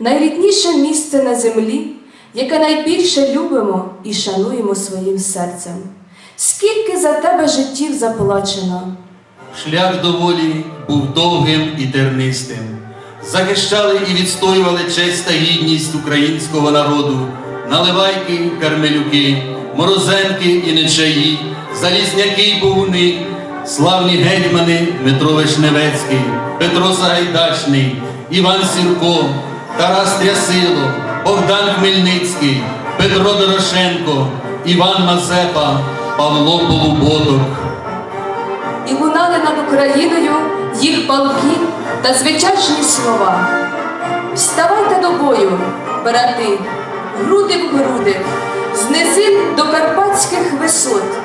найрідніше місце на землі, яке найбільше любимо і шануємо своїм серцем. Скільки за тебе життів заплачено, Шлях до волі був довгим і тернистим. Захищали і відстоювали честь та гідність українського народу, наливайки, кармелюки, морозенки і нечаї, залізняки й богуни, славні гетьмани Дмитро Вишневецький, Петро Сагайдачний, Іван Сірко, Тарас Трясило, Богдан Хмельницький, Петро Дорошенко, Іван Мазепа, Павло Полуботок. і лунали над Україною їх палки та звичайні слова. Вставайте до бою, брати, груди в груди, з до карпатських висот.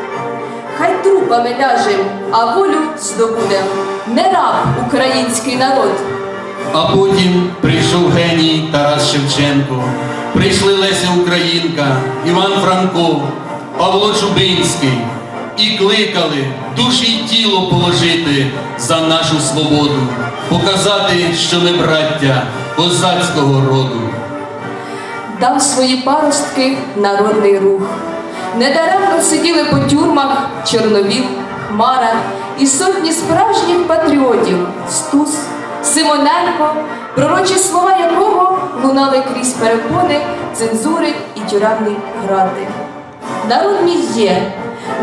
Хай трупами ляжем, а волю здобудем, не раб український народ. А потім прийшов геній Тарас Шевченко, прийшли Леся Українка, Іван Франко, Павло Чубинський і кликали душі й тіло положити за нашу свободу, показати, що ми браття козацького роду. дав свої паростки народний рух. Недаремно сиділи по тюрмах Чорновіл, Хмара і сотні справжніх патріотів Стус, Симоненко, пророчі слова якого лунали крізь перепони, цензури і тюремні грати. Народ мій є,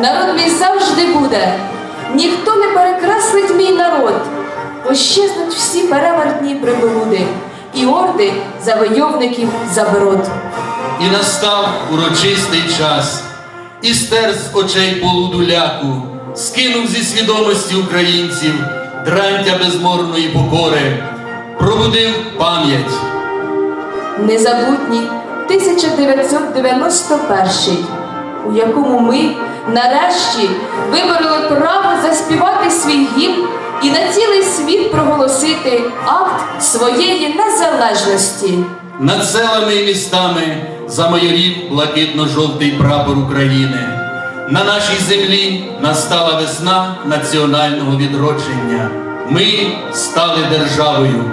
народ мій завжди буде. Ніхто не перекреслить мій народ. Пощезнуть всі перевертні приблуди і орди завойовників заброд. І настав урочистий час, і стер з очей полуду ляку, скинув зі свідомості українців дрантя безморної покори, пробудив пам'ять. Незабутній 1991, у якому ми нарешті вибороли право заспівати свій гімн і на цілий світ проголосити акт своєї незалежності. Над селами і містами замайорів блакитно-жовтий прапор України. На нашій землі настала весна національного відродження. Ми стали державою.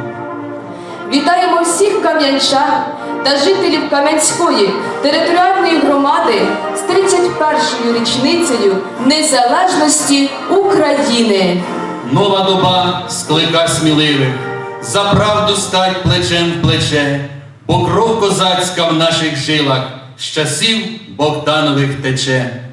Вітаємо всіх кам'янчан та жителів Кам'янської територіальної громади з 31-ю річницею незалежності України. Нова доба склика сміливих. За правду стать плечем в плече, бо кров козацька в наших жилах з часів Богданових тече.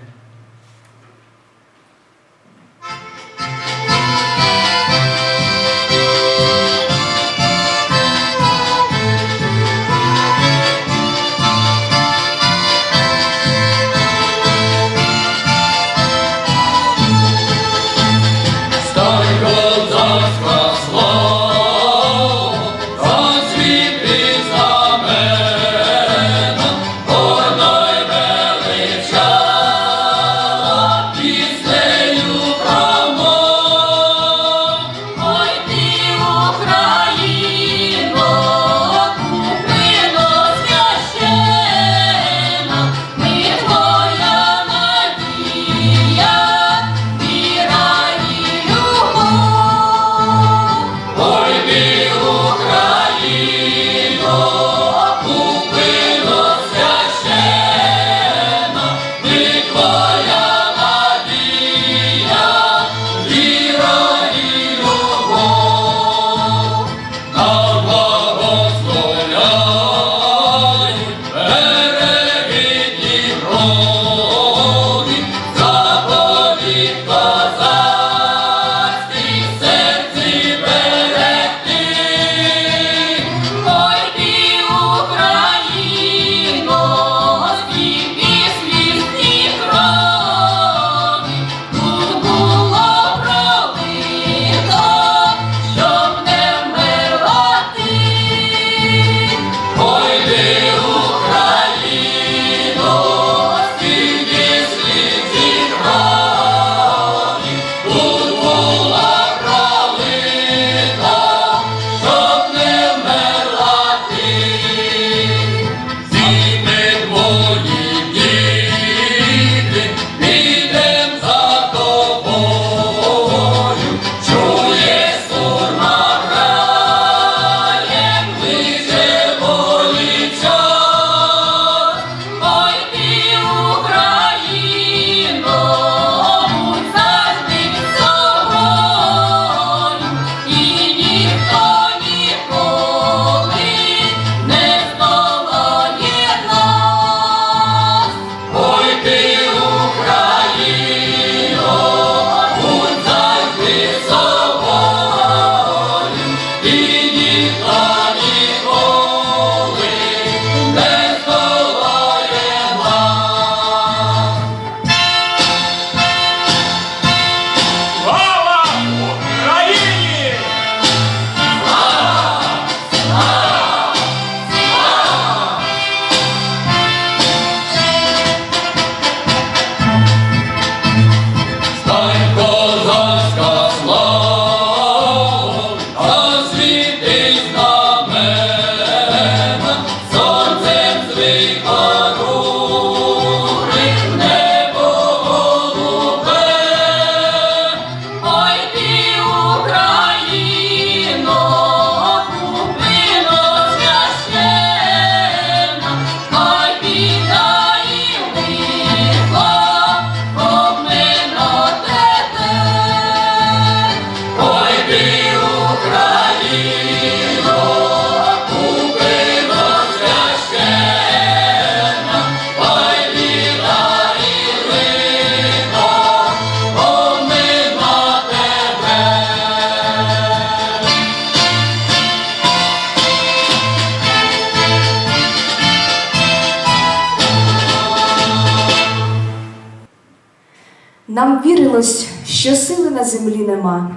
Вірилось, що сили на землі нема,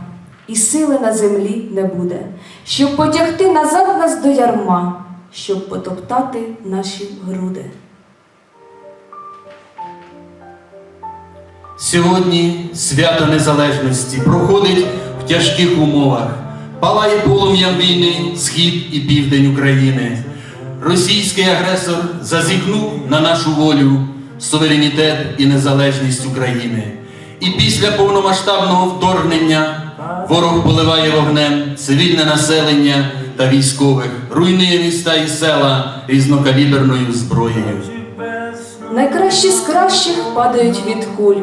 і сили на землі не буде, щоб потягти назад нас до ярма, щоб потоптати наші груди. Сьогодні свято Незалежності проходить в тяжких умовах. Палає полум'ям війни схід і південь України. Російський агресор зазіхнув на нашу волю, суверенітет і незалежність України. І після повномасштабного вторгнення ворог поливає вогнем цивільне населення та військових, руйнує міста і села різнокаліберною зброєю. Найкращі з кращих падають від куль,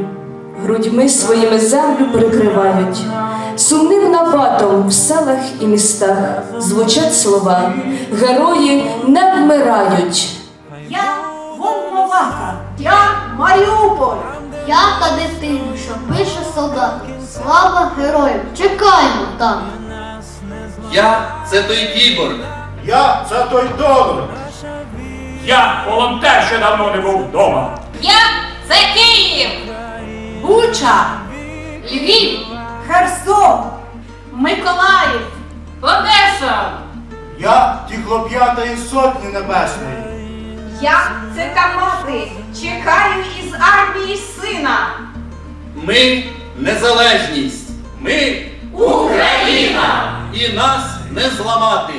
грудьми своїми землю перекривають. Сумним набатом в селах і містах звучать слова Герої не вмирають. Я Волноваха, я Маріуполь. Я та дитина, що пише солдат. Слава героям! Чекаємо там! Я це той кіборг. Я це той донор. Я волонтер, що давно не був вдома. Я це Київ, Буча, Львів, Херсон, Миколаїв, Одеса, Я ті хлоп'ята із сотні небесної. Я це та. Чекаю із армії сина. Ми незалежність. Ми Україна! і нас не зламати.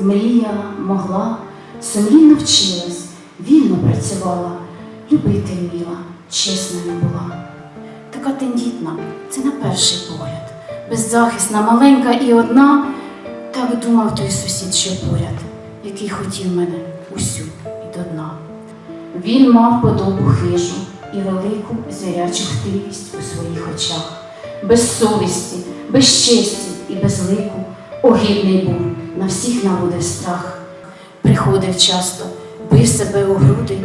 Мріяла, могла, сумлінно вчилась, вільно працювала, любити вміла, чесною була. Така тендітна, це на перший погляд, беззахисна, маленька і одна. Так думав той сусід, що поряд, який хотів мене усю і до дна. Він мав подобу хижу і велику звірячу хтивість у своїх очах, без совісті, без честі і без лику, огидний був, на всіх наводив страх. Приходив часто, бив себе у груди,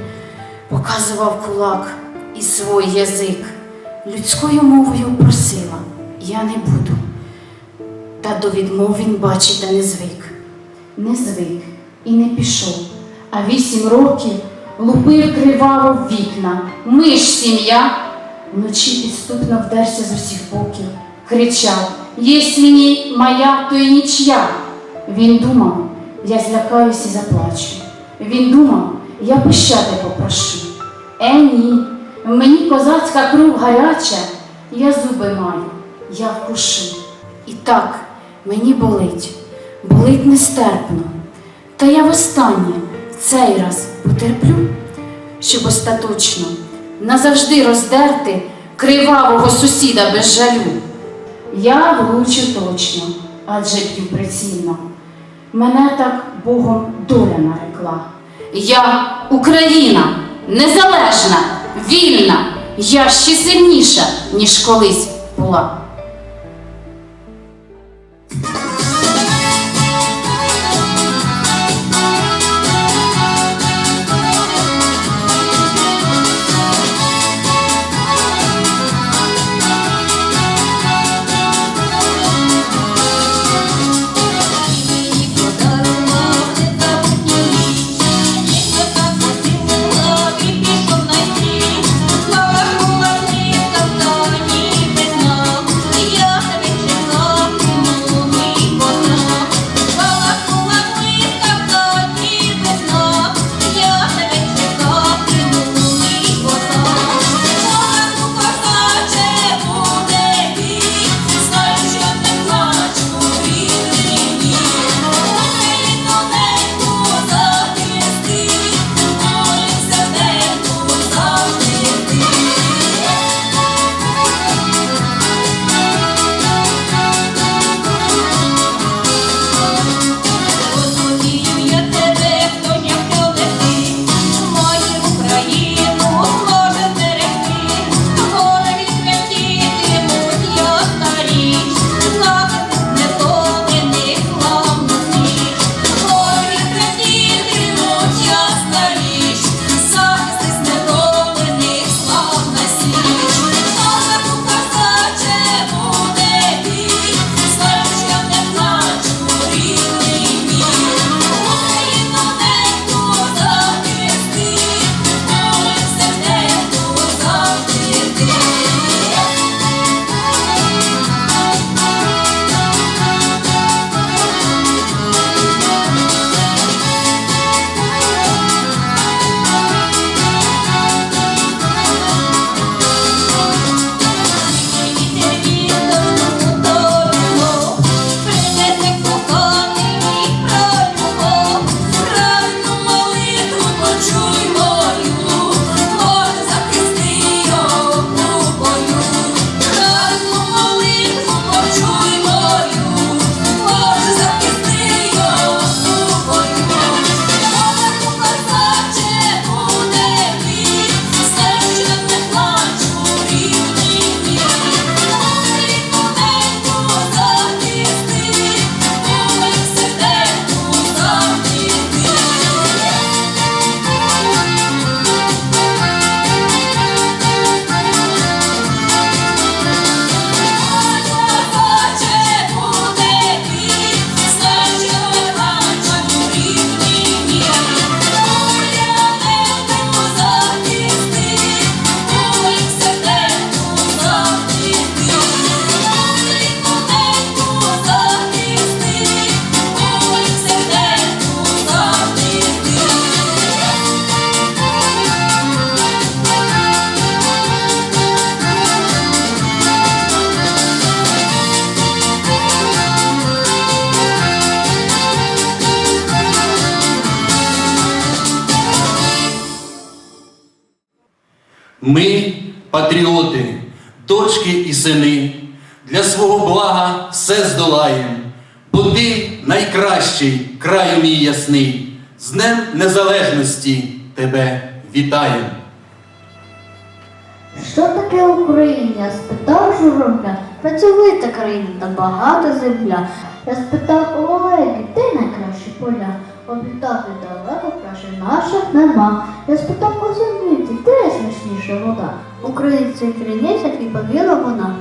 показував кулак і свій язик. Людською мовою просила, я не буду. Та до відмов він, бачите, не звик. Не звик і не пішов, а вісім років лупив криваво вікна. Ми ж сім'я. Вночі підступно вдерся з усіх боків, кричав Єсть мені моя, то й нічя. Він думав, я злякаюсь і заплачу. Він думав, я пощади попрошу. Е, ні, мені козацька кров гаряча, я зуби маю, я вкушу. І так мені болить, болить нестерпно. Та я востаннє цей раз потерплю, щоб остаточно назавжди роздерти кривавого сусіда без жалю. Я влучу точно, адже б'ю прицільно. Мене так Богом доля нарекла. Я Україна, незалежна, вільна, я ще сильніша, ніж колись була. Патріоти, дочки і сини, для свого блага все здолаєм, бо ти найкращий краю мій ясний, з Днем Незалежності тебе вітаєм. Що таке Україна? спитав журавля. Працьовита країна та багата земля. Я спитав у Олегі, де найкращі поля? Обітати далеко краще наших нема. Я спитав у землиці, де смачніша вода? Українці кринець, як і повіла вона.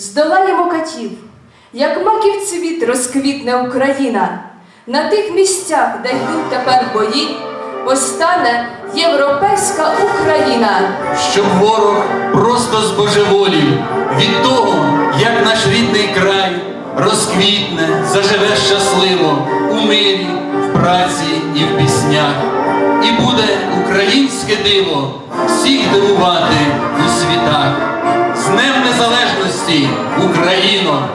Здолаємо катів, як маків цвіт розквітне Україна. На тих місцях, де йдуть тепер бої, постане європейська Україна. щоб ворог просто збожеволів від того, як наш рідний край розквітне, заживе щасливо у мирі, в праці і в піснях. І буде українське диво всіх дивувати у світах нації Україно.